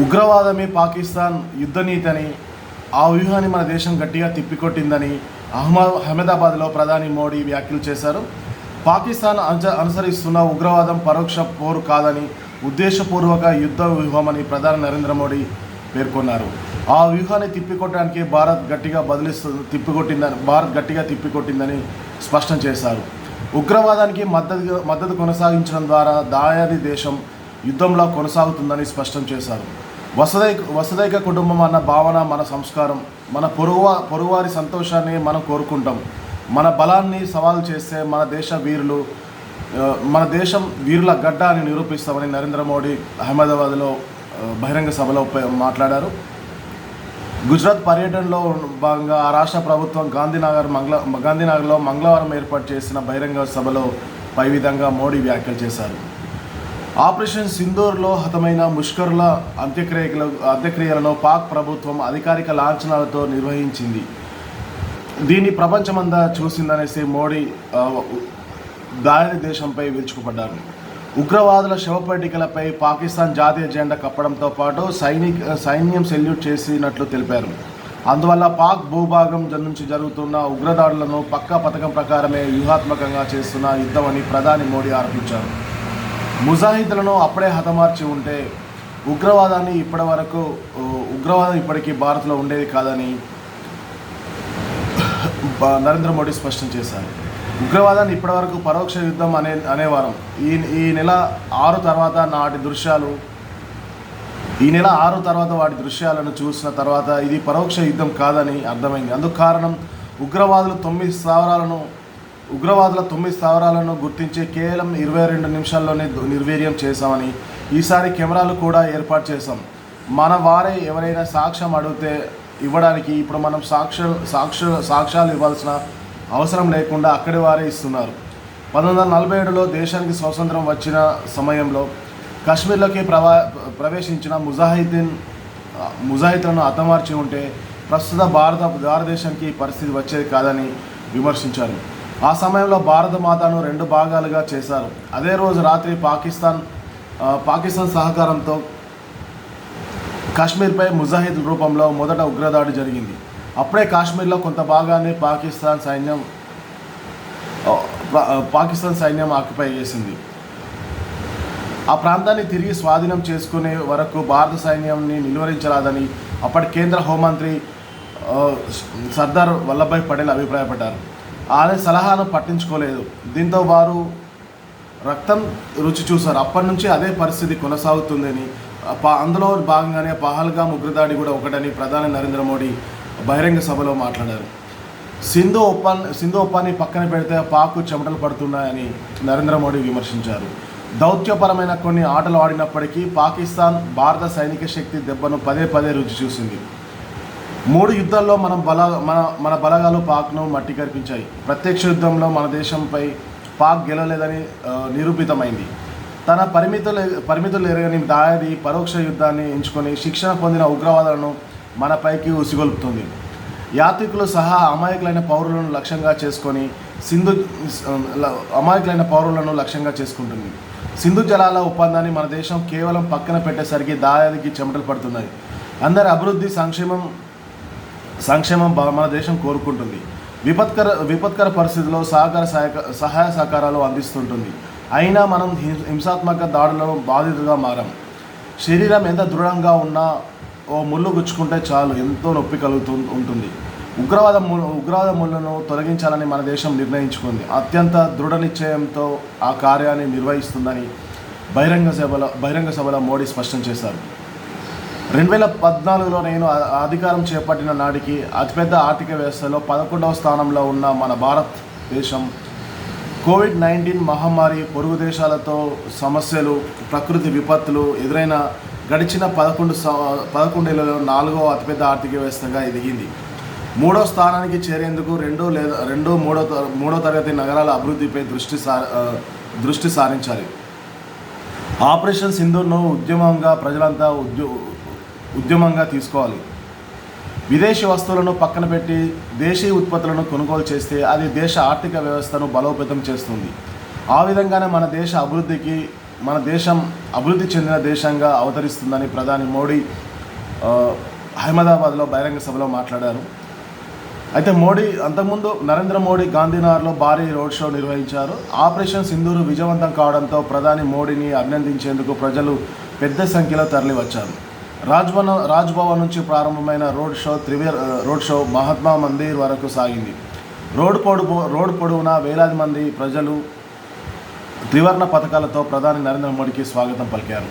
ఉగ్రవాదమే పాకిస్తాన్ యుద్ధ నీతని ఆ వ్యూహాన్ని మన దేశం గట్టిగా తిప్పికొట్టిందని అహ్మా అహ్మదాబాద్లో ప్రధాని మోడీ వ్యాఖ్యలు చేశారు. పాకిస్తాన్ అనుస అనుసరిస్తున్న ఉగ్రవాదం పరోక్ష పోరు కాదని ఉద్దేశపూర్వక యుద్ధ వ్యూహమని ప్రధాని నరేంద్ర మోడీ పేర్కొన్నారు. ఆ వ్యూహాన్ని తిప్పికొట్టడానికి భారత్ గట్టిగా బదిలిస్తు తిప్పికొట్టిందని భారత్ గట్టిగా తిప్పికొట్టిందని స్పష్టం చేశారు. ఉగ్రవాదానికి మద్దతు మద్దతు కొనసాగించడం ద్వారా దాయాది దేశం యుద్ధంలో కొనసాగుతుందని స్పష్టం చేశారు. వసదైక వసదైక కుటుంబం అన్న భావన మన సంస్కారం. మన పొరుగువా పొరుగువారి సంతోషాన్ని మనం కోరుకుంటాం. మన బలాన్ని సవాల్ చేస్తే మన దేశ వీరులు మన దేశం వీరుల గడ్డ అని నిరూపిస్తామని నరేంద్ర మోడీ అహ్మదాబాద్లో బహిరంగ సభలో మాట్లాడారు. గుజరాత్ పర్యటనలో భాగంగా ఆ రాష్ట్ర ప్రభుత్వం గాంధీనగర్ మంగళ గాంధీనగర్లో మంగళవారం ఏర్పాటు చేసిన బహిరంగ సభలో పై విధంగా మోడీ వ్యాఖ్యలు చేశారు. ఆపరేషన్ సింధూర్లో హతమైన ముష్కరుల అంత్యక్రియల అంత్యక్రియలను పాక్ ప్రభుత్వం అధికారిక లాంఛనాలతో నిర్వహించింది. దీన్ని ప్రపంచమంతా చూసిందనేసి మోడీ ఆ, దారి దేశంపై విరుచుకుపడ్డారు. ఉగ్రవాదుల శవపేటికలపై పాకిస్తాన్ జాతీయ జెండా కప్పడంతో పాటు సైనిక సైన్యం సెల్యూట్ చేసినట్లు తెలిపారు. అందువల్ల పాక్ భూభాగం నుంచి జరుగుతున్న ఉగ్రదాడులను పక్కా పథకం ప్రకారమే వ్యూహాత్మకంగా చేస్తున్న యుద్ధమని ప్రధాని మోడీ ఆరోపించారు. ముజాహిద్లను అప్పుడే హతమార్చి ఉంటే ఉగ్రవాదాన్ని ఇప్పటి వరకు ఉగ్రవాదం ఇప్పటికీ భారత్లో ఉండేది కాదని నరేంద్ర మోడీ స్పష్టం చేశారు. ఉగ్రవాదాన్ని ఇప్పటివరకు పరోక్ష యుద్ధం అనే అనేవారం. ఈ ఈ నెల ఆరు తర్వాత నాటి దృశ్యాలు ఈ నెల ఆరు తర్వాత వాటి దృశ్యాలను చూసిన తర్వాత ఇది పరోక్ష యుద్ధం కాదని అర్థమైంది. అందుకు కారణం ఉగ్రవాదులు తొమ్మిది స్థావరాలను ఉగ్రవాదుల తొమ్మిది స్థావరాలను గుర్తించి కేవలం ఇరవై రెండు నిమిషాల్లోనే నిర్వీర్యం చేశామని ఈసారి కెమెరాలు కూడా ఏర్పాటు చేశాం. మన వారే ఎవరైనా సాక్ష్యం అడిగితే ఇవ్వడానికి ఇప్పుడు మనం సాక్ష్య సాక్ష సాక్ష్యాలు ఇవ్వాల్సిన అవసరం లేకుండా అక్కడి వారే ఇస్తున్నారు. పంతొమ్మిది వందల నలభై ఏడులో దేశానికి స్వాతంత్రం వచ్చిన సమయంలో కాశ్మీర్లోకి ప్రవా ప్రవేశించిన ముజాహిద్దీన్ ముజాహిద్లను అతమార్చి ఉంటే ప్రస్తుత భారత భారతదేశానికి పరిస్థితి వచ్చేది కాదని విమర్శించారు. ఆ సమయంలో భారత మాతను రెండు భాగాలుగా చేశారు. అదే రోజు రాత్రి పాకిస్తాన్ పాకిస్తాన్ సహకారంతో కాశ్మీర్పై ముజాహిద్ రూపంలో మొదట ఉగ్రదాడి జరిగింది. అప్పుడే కాశ్మీర్లో కొంత భాగాన్ని పాకిస్తాన్ సైన్యం పాకిస్తాన్ సైన్యం ఆక్యుపై చేసింది. ఆ ప్రాంతాన్ని తిరిగి స్వాధీనం చేసుకునే వరకు భారత సైన్యాన్ని నిలువరించరాదని అప్పటి కేంద్ర హోంమంత్రి సర్దార్ వల్లభాయ్ పటేల్ అభిప్రాయపడ్డారు. ఆయన సలహాను పట్టించుకోలేదు. దీంతో వారు రక్తం రుచి చూశారు. అప్పటి నుంచి అదే పరిస్థితి కొనసాగుతుందని అందులో భాగంగానే పహల్గా ఉగ్రదాడి కూడా ఒకటని ప్రధాని నరేంద్ర మోడీ బహిరంగ సభలో మాట్లాడారు. సింధు ఒప్పన్ సింధు ఒప్పాన్ని పక్కన పెడితే పాకు చెమటలు పడుతున్నాయని నరేంద్ర మోడీ విమర్శించారు. దౌత్యపరమైన కొన్ని ఆటలు ఆడినప్పటికీ పాకిస్తాన్ భారత సైనిక శక్తి దెబ్బను పదే పదే రుచి చూసింది. మూడు యుద్ధాల్లో మనం బల మన మన బలగాలు పాక్ను మట్టి కరిపించాయి. ప్రత్యక్ష యుద్ధంలో మన దేశంపై పాక్ గెలవలేదని నిరూపితమైంది. తన పరిమితులు పరిమితులు ఎరగని దారి పరోక్ష యుద్ధాన్ని ఎంచుకొని శిక్షణ పొందిన ఉగ్రవాదులను మనపైకి ఉసిగొలుపుతుంది. యాత్రికులు సహా అమాయకులైన పౌరులను లక్ష్యంగా చేసుకొని సింధు అమాయకులైన పౌరులను లక్ష్యంగా చేసుకుంటుంది. సింధు జలాల ఒప్పందాన్ని మన దేశం కేవలం పక్కన పెట్టేసరికి దాయాదికి చెమటలు పడుతున్నాయి. అందరి అభివృద్ధి సంక్షేమం సంక్షేమం మన దేశం కోరుకుంటుంది. విపత్కర విపత్కర పరిస్థితుల్లో సహకార సహాయక సహాయ సహకారాలు అందిస్తుంటుంది. అయినా మనం హిం- హింసాత్మక దాడులలో బాధితులుగా మారాం. శరీరం ఎంత దృఢంగా ఉన్నా ఓ ముళ్ళు గుచ్చుకుంటే చాలు ఎంతో నొప్పి కలుగుతూ ఉంటుంది. ఉగ్రవాద ఉగ్రవాద ముళ్ళను తొలగించాలని మన దేశం నిర్ణయించుకుంది. అత్యంత దృఢ నిశ్చయంతో ఆ కార్యాన్ని నిర్వహిస్తుందని బహిరంగ సభలో బహిరంగ సభలో మోడీ స్పష్టం చేశారు. రెండు వేల పద్నాలుగులో నేను అధికారం చేపట్టిన నాటికి అతిపెద్ద ఆర్థిక వ్యవస్థలో పదకొండవ స్థానంలో ఉన్న మన భారతదేశం కోవిడ్ నైన్టీన్ మహమ్మారి పొరుగు దేశాలతో సమస్యలు ప్రకృతి విపత్తులు ఎదురైన గడిచిన పదకొండు పదకొండేళ్ళలో నాలుగో అతిపెద్ద ఆర్థిక వ్యవస్థగా ఎదిగింది మూడో స్థానానికి చేరేందుకు రెండో లేదా రెండో మూడో త- మూడో తరగతి నగరాల అభివృద్ధిపై దృష్టి సా దృష్టి సారించాలి. ఆపరేషన్ సింధూర్ను ఉద్యమంగా ప్రజలంతా ఉద్యో ఉద్యమంగా తీసుకోవాలి. విదేశీ వస్తువులను పక్కన పెట్టి దేశీయ ఉత్పత్తులను కొనుగోలు చేస్తే అది దేశ ఆర్థిక వ్యవస్థను బలోపేతం చేస్తుంది. ఆ విధంగానే మన దేశ అభివృద్ధికి మన దేశం అభివృద్ధి చెందిన దేశంగా అవతరిస్తుందని ప్రధాని మోడీ అహ్మదాబాద్లో బహిరంగ సభలో మాట్లాడారు. అయితే మోడీ అంతకుముందు నరేంద్ర మోడీ గాంధీనగర్లో భారీ రోడ్ షో నిర్వహించారు. ఆపరేషన్ సింధూరు విజయవంతం కావడంతో ప్రధాని మోడీని అభినందించేందుకు ప్రజలు పెద్ద సంఖ్యలో తరలివచ్చారు. రాజ్భవన్ రాజ్భవన్ నుంచి ప్రారంభమైన రోడ్ షో త్రివేర్ రోడ్ షో మహాత్మా మందిర్ వరకు సాగింది. రోడ్ పొడుపు రోడ్ పొడవునా వేలాది మంది ప్రజలు త్రివర్ణ పథకాలతో ప్రధాని నరేంద్ర మోడీకి స్వాగతం పలికారు.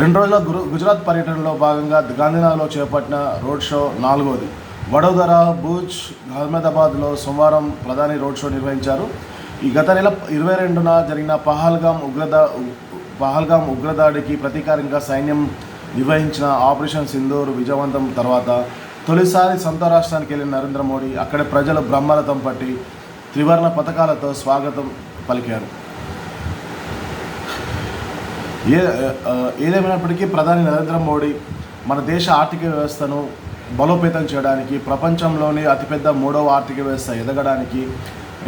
రెండు రోజుల గురు గుజరాత్ పర్యటనలో భాగంగా గాంధీనగర్లో చేపట్టిన రోడ్ షో నాలుగోది. వడోదర భూజ్ అహ్మదాబాద్లో సోమవారం ప్రధాని రోడ్ షో నిర్వహించారు. ఈ గత నెల ఇరవై రెండున జరిగిన పహల్గాం ఉగ్రదా పహల్గాం ఉగ్రదాడికి ప్రతీకారంగా సైన్యం నిర్వహించిన ఆపరేషన్ సింధూర్ విజయవంతం తర్వాత తొలిసారి సొంత రాష్ట్రానికి వెళ్ళిన నరేంద్ర మోడీ అక్కడ ప్రజలు బ్రహ్మరథం పట్టి త్రివర్ణ పథకాలతో స్వాగతం పలికారు. ఏ ఏదేమైనప్పటికీ ప్రధాని నరేంద్ర మోడీ మన దేశ ఆర్థిక వ్యవస్థను బలోపేతం చేయడానికి ప్రపంచంలోని అతిపెద్ద మూడవ ఆర్థిక వ్యవస్థ ఎదగడానికి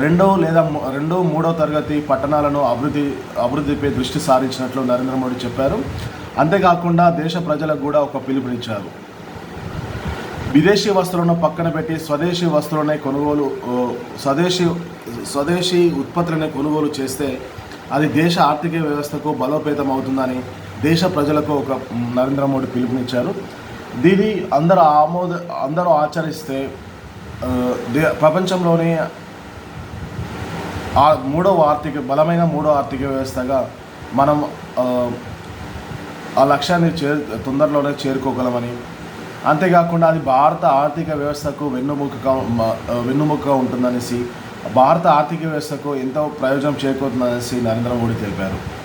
రెండో లేదా రెండో మూడో తరగతి పట్టణాలను అభివృద్ధి అభివృద్ధిపై దృష్టి సారించినట్లు నరేంద్ర మోడీ చెప్పారు. అంతేకాకుండా దేశ ప్రజలకు కూడా ఒక పిలుపునిచ్చారు. విదేశీ వస్తువులను పక్కన పెట్టి స్వదేశీ వస్తువులనే కొనుగోలు స్వదేశీ స్వదేశీ ఉత్పత్తులనే కొనుగోలు చేస్తే అది దేశ ఆర్థిక వ్యవస్థకు బలోపేతం అవుతుందని దేశ ప్రజలకు ఒక నరేంద్ర మోడీ పిలుపునిచ్చారు. దీన్ని అందరూ ఆమోద అందరూ ఆచరిస్తే దే ప్రపంచంలోనే ఆ మూడవ ఆర్థిక బలమైన మూడో ఆర్థిక వ్యవస్థగా మనం ఆ, లక్ష్యాన్ని చేరు తొందరలోనే చేరుకోగలమని. అంతేకాకుండా అది భారత ఆర్థిక వ్యవస్థకు వెన్నుముకగా వెన్నుముకగా ఉంటుందనేసి భారత ఆర్థిక వ్యవస్థకు ఎంతో ప్రయోజనం చేకూరుతుందనేసి నరేంద్ర మోడీ తెలిపారు.